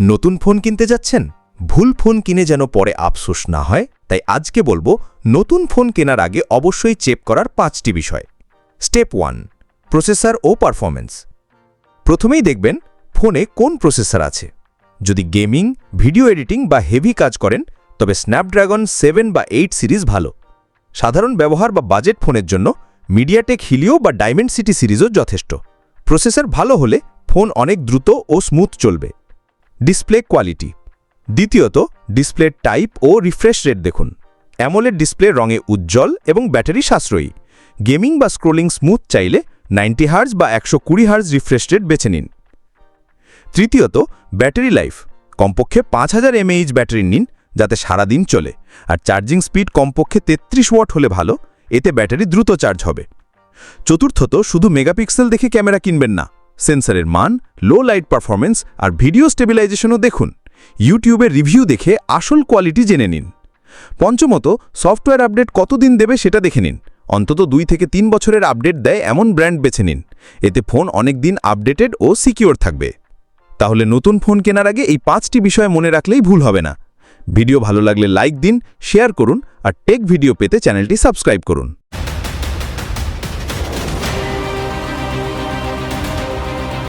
নতুন ফোন কিনতে যাচ্ছেন? ভুল ফোন কিনে যেন পরে আফসোস না হয়, তাই আজকে বলব, নতুন ফোন কেনার আগে অবশ্যই চেক করার পাঁচটি বিষয়। স্টেপ ওয়ান, প্রসেসর ও পারফরম্যান্স। প্রথমেই দেখবেন, ফোনে কোন প্রসেসর আছে। যদি গেমিং, ভিডিও এডিটিং বা হেভি কাজ করেন, তবে স্ন্যাপড্রাগন সেভেন বা এইট সিরিজ ভালো। সাধারণ ব্যবহার বা বাজেট ফোনের জন্য মিডিয়াটেক হিলিও বা ডায়মন্ড সিটি সিরিজও যথেষ্ট। প্রসেসর ভালো হলে ফোন অনেক দ্রুত ও স্মুথ চলবে। Display quality. দ্বিতীয়ত ডিসপ্লের টাইপ ও রিফ্রেশ রেট দেখুন। অ্যামোলেড ডিসপ্লে রঙে উজ্জ্বল এবং ব্যাটারি সাশ্রয়ী। গেমিং বা স্ক্রোলিং স্মুথ চাইলে নাইনটি হার্জ বা একশো কুড়ি হার্জ রিফ্রেশ রেট বেছে নিন। তৃতীয়ত, ব্যাটারি লাইফ। কমপক্ষে পাঁচ হাজার এমএইচ ব্যাটারি নিন, যাতে সারাদিন চলে। আর চার্জিং স্পিড কমপক্ষে তেত্রিশ ওয়াট হলে ভালো, এতে ব্যাটারি দ্রুত চার্জ হবে। চতুর্থত, শুধু মেগাপিক্সেল দেখে ক্যামেরা কিনবেন না। সেন্সরের মান লো লাইট পারফরমেন্স আর ভিডিও স্টেবিলাইজেশনও দেখুন। ইউটিউবের রিভিউ দেখে আসল কোয়ালিটি জেনে নিন। পঞ্চমত সফটওয়্যার আপডেট কতদিন দেবে সেটা দেখে নিন। অন্তত দুই থেকে তিন বছরের আপডেট দেয় এমন ব্র্যান্ড বেছে নিন। এতে ফোন অনেক দিন আপডেটেড ও সিকিওর থাকবে। তাহলে নতুন ফোন কেনার আগে এই পাঁচটি বিষয় মনে রাখলেই ভুল হবে না। ভিডিও ভালো লাগলে লাইক দিন শেয়ার করুন আর টেক ভিডিও পেতে চ্যানেলটি সাবস্ক্রাইব করুন।